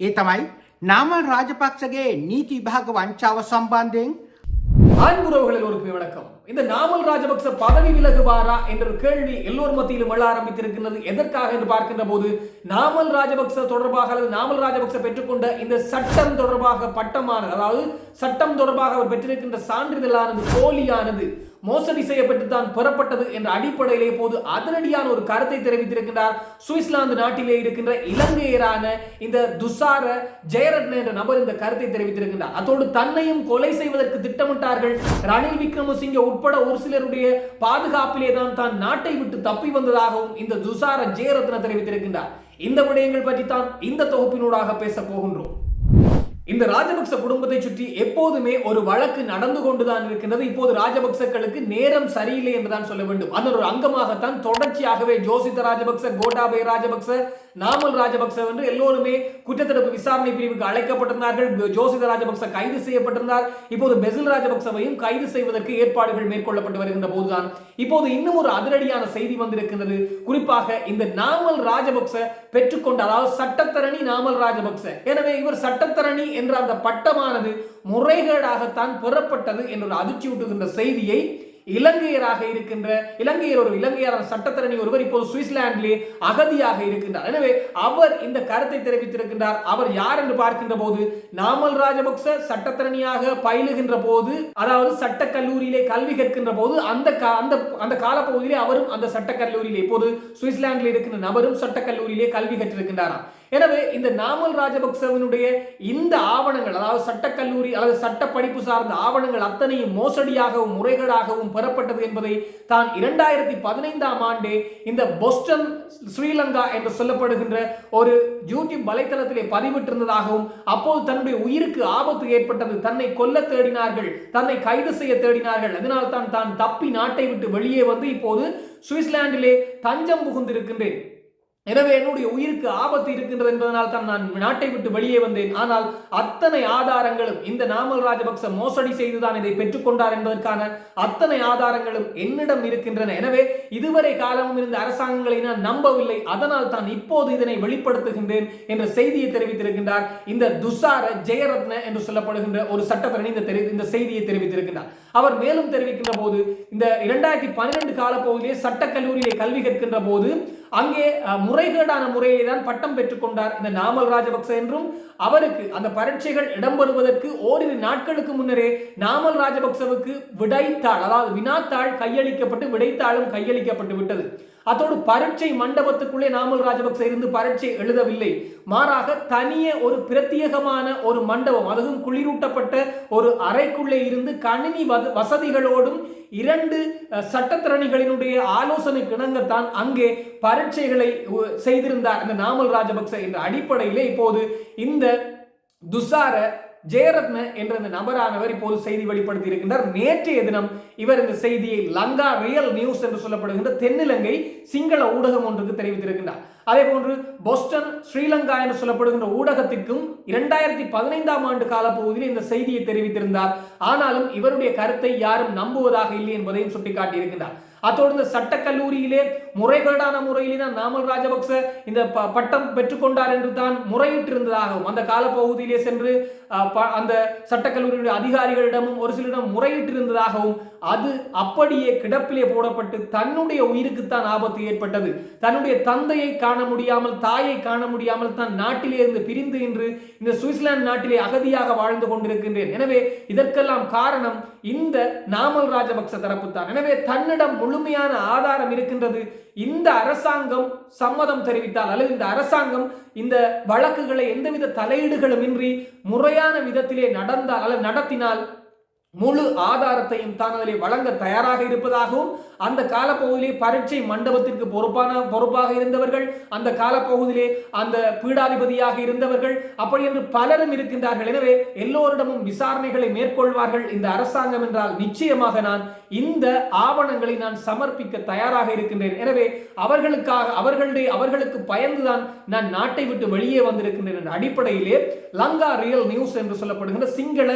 ඒ තමයි නාමල් රාජපක්ෂගේ නීති විභාග වංචාව සම්බන්ධයෙන් அன்புறவுகளில் ஒரு வணக்கம் இந்த நாமல் ராஜபக்ச பதவி விலகுவாரா என்ற கேள்வி எல்லோர் மத்தியிலும் எழ ஆரம்பித்திருக்கின்றது. எதற்காக என்று பார்க்கின்ற போது நாமல் ராஜபக்ச தொடர்பாக அல்லது நாமல் ராஜபக்ச பெற்றுக்கொண்ட இந்த சட்டம் தொடர்பாக பட்டமானது அதாவது சட்டம் தொடர்பாக அவர் பெற்றிருக்கின்ற சான்றிதழானது போலியானது மோசடி செய்யப்பட்டு தான் பெறப்பட்டது என்ற அடிப்படையிலே போது அதிரடியான ஒரு கருத்தை தெரிவித்திருக்கின்றார். சுவிட்சர்லாந்து நாட்டிலே இருக்கின்ற இலங்கையரான இந்த துசார ஜெயரத்ன என்ற நபர் இந்த கருத்தை தெரிவித்திருக்கின்றார். அதோடு தன்னையும் கொலை செய்வதற்கு திட்டமிட்டார்கள் ரணில் விக்ரமசிங்க உட்பட ஒரு சிலருடைய பாதுகாப்பிலே தான் தான் நாட்டை விட்டு தப்பி வந்ததாகவும் இந்த துசார ஜெயரத்ன தெரிவித்திருக்கின்றார். இந்த விடயங்கள் பற்றி தான் இந்த தொகுப்பினூடாக பேச போகின்றோம். இந்த ராஜபக்ச குடும்பத்தை சுற்றி எப்போதுமே ஒரு வழக்கு நடந்து கொண்டுதான் இருக்கின்றது. இப்போது ராஜபக்சக்களுக்கு நேரம் சரியில்லை என்றுதான் சொல்ல வேண்டும். அதன் ஒரு அங்கமாகத்தான் தொடர்ச்சியாகவே ஜோசித ராஜபக்ச கோட்டாபய ராஜபக்ச நாமல் ராஜபக்ச என்று எல்லோருமே குற்றத்தடுப்பு விசாரணை பிரிவுக்கு அழைக்கப்பட்டிருந்தார்கள். ஜோசித ராஜபக்ச கைது செய்யப்பட்டிருந்தார். இப்போது பெசில் ராஜபக்சவையும் கைது செய்வதற்கு ஏற்பாடுகள் மேற்கொள்ளப்பட்டு வருகின்ற போதுதான் இப்போது இன்னும் ஒரு அதிரடியான செய்தி வந்திருக்கின்றது. குறிப்பாக இந்த நாமல் ராஜபக்ச பெற்றுக்கொண்ட அதாவது சட்டத்தரணி நாமல் ராஜபக்ச. எனவே இவர் சட்டத்தரணி என்ற அந்த பட்டமானது முறைகேடாகத்தான் பெறப்பட்டது என்ற ஒரு அதிர்ச்சி ஊட்டுகின்ற செய்தியை இலங்கையராக இருக்கின்ற இலங்கையர் ஒரு இலங்கையரான சட்டத்தரணி ஒருவர் இப்போது சுவிட்சர்லாந்திலே அகதியாக இருக்கின்றார். எனவே அவர் இந்த கருத்தை தெரிவித்திருக்கின்றார். அவர் யார் என்று பார்க்கின்ற போது நாமல் ராஜபக்ச சட்டத்தரணியாக பயிலுகின்ற போது அதாவது சட்ட கல்லூரியிலே கல்வி கற்கின்ற போது அந்த அந்த அந்த காலப்பகுதியிலே அவரும் அந்த சட்ட கல்லூரியிலே இப்போது சுவிட்சர்லாந்தில் இருக்கின்ற நபரும் சட்ட கல்லூரியிலே கல்வி கற்றிருக்கின்றாராம். எனவே இந்த நாமல் ராஜபக்சவனுடைய இந்த ஆவணங்கள் அதாவது சட்டக்கல்லூரி அல்லது சட்ட படிப்பு சார்ந்த ஆவணங்கள் அத்தனையும் மோசடியாகவும் முறைகேடாகவும் பெறப்பட்டது என்பதை தான் இரண்டாயிரத்தி பதினைந்தாம் ஆண்டு இந்த பொஸ்டன் ஸ்ரீலங்கா என்று சொல்லப்படுகின்ற ஒரு யூடியூப் வலைத்தளத்திலே பதிவிட்டிருந்ததாகவும் அப்போது தன்னுடைய உயிருக்கு ஆபத்து ஏற்பட்டது தன்னை கொல்ல தேடினார்கள் தன்னை கைது செய்ய தேடினார்கள் அதனால் தான் தான் தப்பி நாட்டை விட்டு வெளியே வந்து இப்போது சுவிட்சர்லாந்திலே தஞ்சம் புகுந்திருக்கின்றேன். எனவே என்னுடைய உயிருக்கு ஆபத்து இருக்கின்றது என்பதனால் தான் நான் நாட்டை விட்டு வெளியே வந்தேன். ஆனால் அத்தனை ஆதாரங்களும் இந்த நாமல் ராஜபக்ச மோசடி செய்துதான் இதை பெற்றுக்கொண்டார் என்பதற்கான அத்தனை ஆதாரங்களும் என்னிடம் இருக்கின்றன. எனவே இதுவரை காலமும் இருந்த அரசாங்கங்களை நான் நம்பவில்லை. அதனால் தான் இப்போது இதனை வெளிப்படுத்துகின்றேன் என்ற செய்தியை தெரிவித்திருக்கின்றார். இந்த துசார ஜெயரத்ன என்று சொல்லப்படுகின்ற ஒரு சட்டத்தரணி இந்த இந்த செய்தியை தெரிவித்திருக்கின்றார். அவர் மேலும் தெரிவிக்கின்ற போது இந்த இரண்டாயிரத்தி பன்னிரெண்டு காலப்பகுதியிலே சட்டக்கல்லூரியிலே கல்வி கற்கின்ற போது அங்கே முறைகேடான முறையிலே தான் பட்டம் பெற்றுக்கொண்டார் இந்த நாமல் ராஜபக்ச என்றும் அவருக்கு அந்த பரீட்சைகள் இடம்பெறுவதற்கு ஓரிரு நாட்களுக்கு முன்னரே நாமல் ராஜபக்சவுக்கு விடைத்தாள் அதாவது வினாத்தாள் கையளிக்கப்பட்டு விடைத்தாளும் கையளிக்கப்பட்டு விட்டது. அதோடு பரீட்சை மண்டபத்துக்குள்ளே நாமல் ராஜபக்ச இருந்து பரீட்சை எழுதவில்லை. மாறாக தனியே ஒரு பிரத்யேகமான ஒரு மண்டபம் அதுவும் குளிரூட்டப்பட்ட ஒரு அறைக்குள்ளே இருந்து கணினி வசதிகளோடும் இரண்டு சட்டத்திறனிகளினுடைய ஆலோசனை கிணங்கத்தான் அங்கே பரீட்சைகளை செய்திருந்தார் அந்த நாமல் ராஜபக்ச என்ற அடிப்படையிலே இப்போது இந்த துசார ஜெயரத்ன என்ற இந்த நபரானவர் இப்போது செய்தி வெளிப்படுத்தி இருக்கின்றார். நேற்றைய தினம் இவர் இந்த செய்தியை லங்கா ரியல் நியூஸ் என்று சொல்லப்படுகின்ற தென்னிலங்கை சிங்கள ஊடகம் ஒன்றுக்கு தெரிவித்திருக்கின்றார். அதே போன்று போஸ்டன் ஸ்ரீலங்கா என்று சொல்லப்படுகின்ற ஊடகத்திற்கும் இரண்டாயிரத்தி பதினைந்தாம் ஆண்டு காலப்பகுதியில் இந்த செய்தியை தெரிவித்திருந்தார். ஆனாலும் இவருடைய கருத்தை யாரும் நம்புவதாக இல்லை என்பதையும் சுட்டிக்காட்டியிருக்கிறார் அத்தோடு இந்த சட்டக்கல்லூரியிலே முறைகேடான முறையிலே தான் நாமல் ராஜபக்ச இந்த பட்டம் பெற்றுக்கொண்டார் என்று தான் முறையிட்டிருந்ததாகவும் அந்த காலப்பகுதியிலே சென்று அந்த சட்டக்கல்லூரியுடைய அதிகாரிகளிடமும் ஒரு சிலரிடம் முறையிட்டிருந்ததாகவும் அது அப்படியே கிடப்பிலே போடப்பட்டு தன்னுடைய உயிருக்குத்தான் ஆபத்து ஏற்பட்டது. தன்னுடைய தந்தையை காண முடியாமல் தாயை காண முடியாமல் தான் நாட்டிலே இருந்து பிரிந்து இன்று இந்த சுவிட்சர்லாந்து நாட்டிலே அகதியாக வாழ்ந்து கொண்டிருக்கின்றேன். எனவே இதற்கெல்லாம் காரணம் இந்த நாமல் ராஜபக்ச தரப்பு தான் எனவே தன்னிடம் முழுமையான ஆதாரம் இருக்கின்றது. இந்த அரசாங்கம் சம்மதம் தெரிவித்தால் அல்லது இந்த அரசாங்கம் இந்த வழக்குகளை எந்தவித தலையீடுகளும் இன்றி முறையான விதத்திலே நடந்தால் அல்லது நடத்தினால் முழு ஆதாரத்தையும் தான் அதில் வழங்க தயாராக இருப்பதாகவும் அந்த காலப்பகுதியிலே பரீட்சை மண்டபத்திற்கு பொறுப்பான பொறுப்பாக இருந்தவர்கள் அந்த காலப்பகுதியிலே அந்த பீடாதிபதியாக இருந்தவர்கள் அப்படி என்று பலரும் இருக்கின்றார்கள். எனவே எல்லோரிடமும் விசாரணைகளை மேற்கொள்வார்கள் இந்த அரசாங்கம் என்றால் நிச்சயமாக நான் இந்த ஆவணங்களை நான் சமர்ப்பிக்க தயாராக இருக்கின்றேன். எனவே அவர்களுக்காக அவர்களுடைய அவர்களுக்கு பயந்துதான் நான் நாட்டை விட்டு வெளியே வந்திருக்கின்றேன் என்ற அடிப்படையிலே லங்கா ரியல் நியூஸ் என்று சொல்லப்படுகின்ற சிங்கள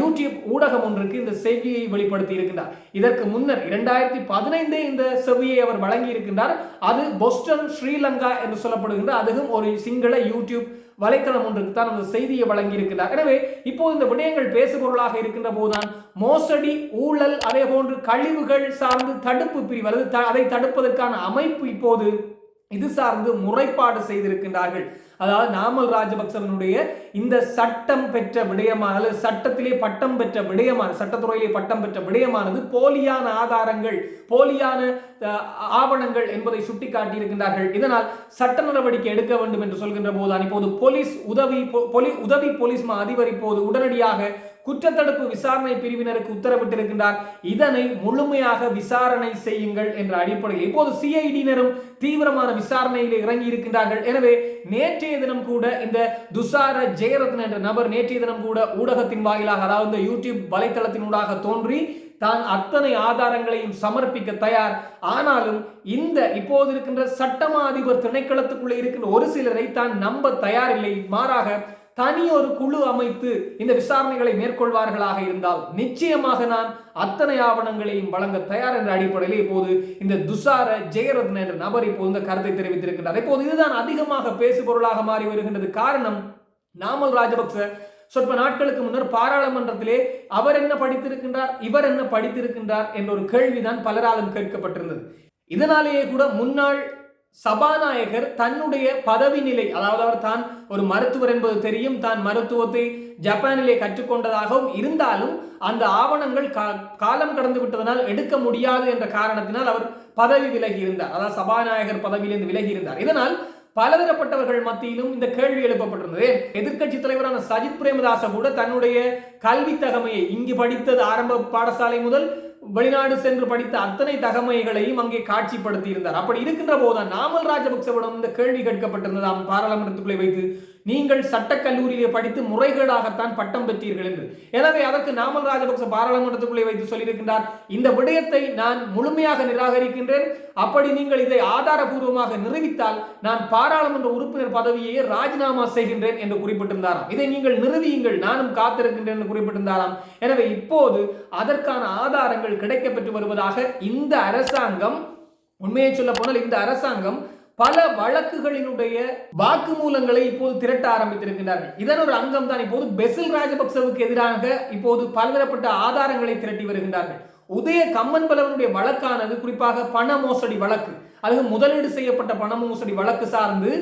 யூடியூப் ஊடகம் ஒன்றுக்கு இந்த செய்தியை வெளிப்படுத்தி இருக்கின்றார். இதற்கு முன்னர் இரண்டாயிரத்தி பதினைந்தே இந்த செவியை அவர் வழங்கி இருக்கின்றார் அது பொஸ்டன் ஸ்ரீலங்கா என்று சொல்லப்படுகின்ற அதுவும் ஒரு சிங்கள யூடியூப் வலைத்தளம் ஒன்றுக்கு தான் அந்த செய்தியை வழங்கியிருக்கிறார். எனவே இப்போது இந்த விடயங்கள் பேசுபொருளாக இருக்கின்ற போதுதான் மோசடி ஊழல் அதே போன்று கழிவுகள் சார்ந்து தடுப்பு பிரிவு அல்லது த- அதை தடுப்பதற்கான அமைப்பு இப்போது இது சார்ந்து முறைப்பாடு செய்திருக்கின்றார்கள். அதாவது நாமல் ராஜபக்சவனுடைய இந்த சட்டம் பெற்ற விடயமான அல்லது சட்டத்திலே பட்டம் பெற்ற விடயமான சட்டத்துறையிலே பட்டம் பெற்ற விடயமானது போலியான ஆதாரங்கள் போலியான ஆவணங்கள் என்பதை சுட்டிக்காட்டியிருக்கின்றார்கள். இதனால் சட்ட நடவடிக்கை எடுக்க வேண்டும் என்று சொல்கின்ற போதுதான் இப்போது போலீஸ் உதவி உதவி போலீஸ் மா அதிபர் இப்போது உடனடியாக குற்றத்தடுப்பு விசாரணை பிரிவினருக்கு உத்தரவிட்டிருக்கின்றார். இதனை முழுமையாக விசாரணை செய்யுங்கள் என்ற அடிப்படையில் இப்போது சிஐடியினரும் தீவிரமான விசாரணையில் இறங்கி இருக்கின்றார்கள் எனவே நேற்றைய தினம் கூட இந்த துசார ஜெயரத்ன என்ற நபர் நேற்றைய தினம் கூட ஊடகத்தின் வாயிலாக அதாவது இந்த யூடியூப் வலைத்தளத்தினூடாக தோன்றி தான் அத்தனை ஆதாரங்களையும் சமர்ப்பிக்க தயார். ஆனாலும் இந்த இப்போது இருக்கின்ற சட்டமா அதிபர் திணைக்களத்துக்குள்ளே இருக்கின்ற ஒரு சிலரை தான் நம்ப தயாரில்லை. மாறாக தனி ஒரு குழு அமைத்து இந்த விசாரணைகளை மேற்கொள்வார்களாக இருந்தால் நிச்சயமாக நான் அத்தனை ஆவணங்களையும் வழங்க தயார் என்ற அடிப்படையில் இப்போது இந்த துசார ஜெயரத்ன என்ற நபர் இப்போது இந்த கருத்தை தெரிவித்திருக்கின்றார். இப்போது இதுதான் அதிகமாக பேசுபொருளாக மாறி வருகின்றது. காரணம் நாமல் ராஜபக்ச சொற்ப நாட்களுக்கு முன்னர் பாராளுமன்றத்திலே அவர் என்ன படித்திருக்கின்றார் இவர் என்ன படித்திருக்கின்றார் என்ற ஒரு கேள்விதான் பலராலும் கேட்கப்பட்டிருந்தது. இதனாலேயே கூட முன்னாள் சபாநாயகர் தன்னுடைய பதவி நிலை அதாவது அவர் தான் ஒரு மருத்துவர் என்பது தெரியும் தான் மருத்துவத்தை ஜப்பானிலே கற்றுக்கொண்டதாகவும் இருந்தாலும் அந்த ஆவணங்கள் காலம் கடந்து விட்டதனால் எடுக்க முடியாது என்ற காரணத்தினால் அவர் பதவி விலகி இருந்தார். அதாவது சபாநாயகர் பதவியிலிருந்து விலகி இருந்தார். இதனால் பலதரப்பட்டவர்கள் மத்தியிலும் இந்த கேள்வி எழுப்பப்பட்டிருந்தது. எதிர்க்கட்சி தலைவரான சஜித் பிரேமதாச கூட தன்னுடைய கல்வி தகமையை இங்கு படித்தது ஆரம்ப பாடசாலை முதல் வெளிநாடு சென்று படித்த அத்தனை தகமைகளையும் அங்கே காட்சிப்படுத்தி இருந்தார் அப்படி இருக்கின்ற போதுதான் நாமல் ராஜபக்சவிடம் இந்த கேள்வி கேட்கப்பட்டிருந்ததாம் பாராளுமன்றத்துக்குள்ளே வைத்து நீங்கள் சட்டக்கல்லூரியிலே படித்து முறைகேடாகத்தான் பட்டம் பெற்றீர்கள் என்று. எனவே அதற்கு நாமல் ராஜபக்ச பாராளுமன்றத்துக்குள்ளே வைத்து சொல்லியிருக்கின்றார் இந்த விடயத்தை நான் முழுமையாக நிராகரிக்கின்றேன். அப்படி நீங்கள் இதை ஆதாரபூர்வமாக நிரூபித்தால் நான் பாராளுமன்ற உறுப்பினர் பதவியை ராஜினாமா செய்கின்றேன் என்று குறிப்பிட்டிருந்தாராம். இதை நீங்கள் நிறுவியுங்கள் நானும் காத்திருக்கின்றேன் என்று குறிப்பிட்டிருந்தாராம். எனவே இப்போது அதற்கான ஆதாரங்கள் கிடைக்கப்பெற்று வருவதாக இந்த அரசாங்கம் உண்மையை சொல்ல போனால் இந்த அரசாங்கம் பல வழக்குகளினுடைய வாக்குமூலங்களை இப்போது திரட்ட ஆரம்பித்திருக்கின்றார்கள். இதன் ஒரு அங்கம் தான் இப்போது பெசில் ராஜபக்சவுக்கு எதிராக இப்போது பலதரப்பட்ட ஆதாரங்களை திரட்டி வருகின்றார்கள். உதய கம்மன் பலவனுடைய வழக்கானது குறிப்பாக பண மோசடி வழக்கு அது முதலீடு செய்யப்பட்ட பண மோசடி வழக்கு சார்ந்து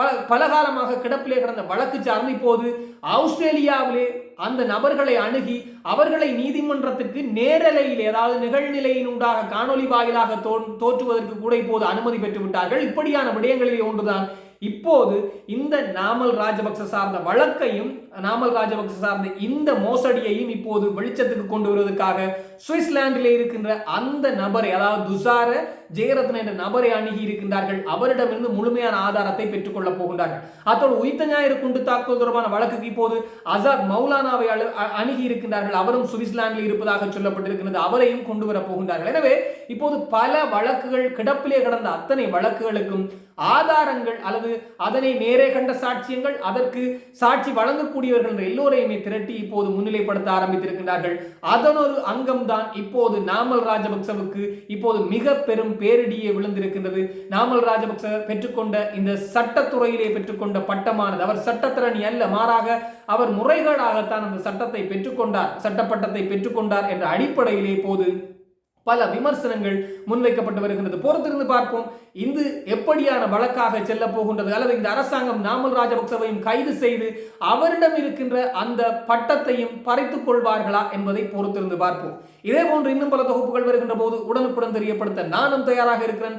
பல பல காலமாக கிடப்பிலே கிடந்த வழக்கு சார்ந்து இப்போது ஆஸ்திரேலியாவிலே அந்த நபர்களை அணுகி அவர்களை நீதிமன்றத்திற்கு நேரலையில் ஏதாவது நிகழ்நிலையினூடாக காணொலி வாயிலாக தோ- தோற்றுவதற்கு கூட இப்போது அனுமதி பெற்று விட்டார்கள் இப்படியான விடயங்களிலே ஒன்றுதான். இப்போது இந்த நாமல் ராஜபக்ச சார்ந்த வழக்கையும் நாமல் ராஜபக்ச சார்ந்த இந்த மோசடியையும் இப்போது வெளிச்சத்துக்கு கொண்டு வருவதற்காக சுவிட்சர்லாந்திலே இருக்கின்ற அந்த நபரை அதாவது துசார ஜெயரத்ன என்ற நபரை அணுகி இருக்கின்றார்கள். அவரிடமிருந்து முழுமையான ஆதாரத்தை பெற்றுக்கொள்ளப் போகின்றார்கள். அத்தோடு உயிர்த்த ஞாயிறு குண்டு தாக்குதல் தொடர்பான வழக்குக்கு இப்போது அசாத் மௌலானாவை அணுகி இருக்கின்றார்கள். அவரும் சுவிட்சர்லாந்தில் இருப்பதாக சொல்லப்பட்டிருக்கிறது அவரையும் கொண்டு வரப் போகின்றார்கள். எனவே இப்போது பல வழக்குகள் கிடப்பிலே கிடந்த அத்தனை வழக்குகளுக்கும் ஆதாரங்கள் அல்லது அதனை நேரே கண்ட சாட்சியங்கள் அதற்கு சாட்சி வழங்கக்கூடிய என்ற எல்லோரையுமே திரட்டி இப்போது முன்னிலைப்படுத்த ஆரம்பித்திருக்கின்றார்கள். அதனொரு அங்கம்தான் இப்போது நாமல் ராஜபக்சவுக்கு இப்போது மிக பெரும் பேரிடியே விழுந்திருக்கின்றது. நாமல் ராஜபக்ச பெற்றுக்கொண்ட இந்த சட்டத்துறையிலே பெற்றுக்கொண்ட பட்டமானது அவர் சட்டத்திறனி அல்ல மாறாக அவர் முறைகேடாகத்தான் அந்த சட்டத்தை பெற்றுக்கொண்டார் சட்டப்பட்டத்தை பெற்றுக்கொண்டார் என்ற அடிப்படையிலே போது பல விமர்சனங்கள் முன்வைக்கப்பட்டு வருகின்றது. பொறுத்திருந்து பார்ப்போம். இது எப்படியான வழக்காக செல்ல போகின்றது? அல்லது இந்த அரசாங்கம் நாமல் ராஜபக்சவையும் கைது செய்து அவரிடம் இருக்கின்ற அந்த பட்டத்தையும் பறித்துக் கொள்வார்களா என்பதை பொறுத்திருந்து பார்ப்போம். இதே போன்று இன்னும் பல தொகுப்புகள் வருகின்ற போது உடனுக்குடன் தெரியப்படுத்த நானும் தயாராக இருக்கிறேன்.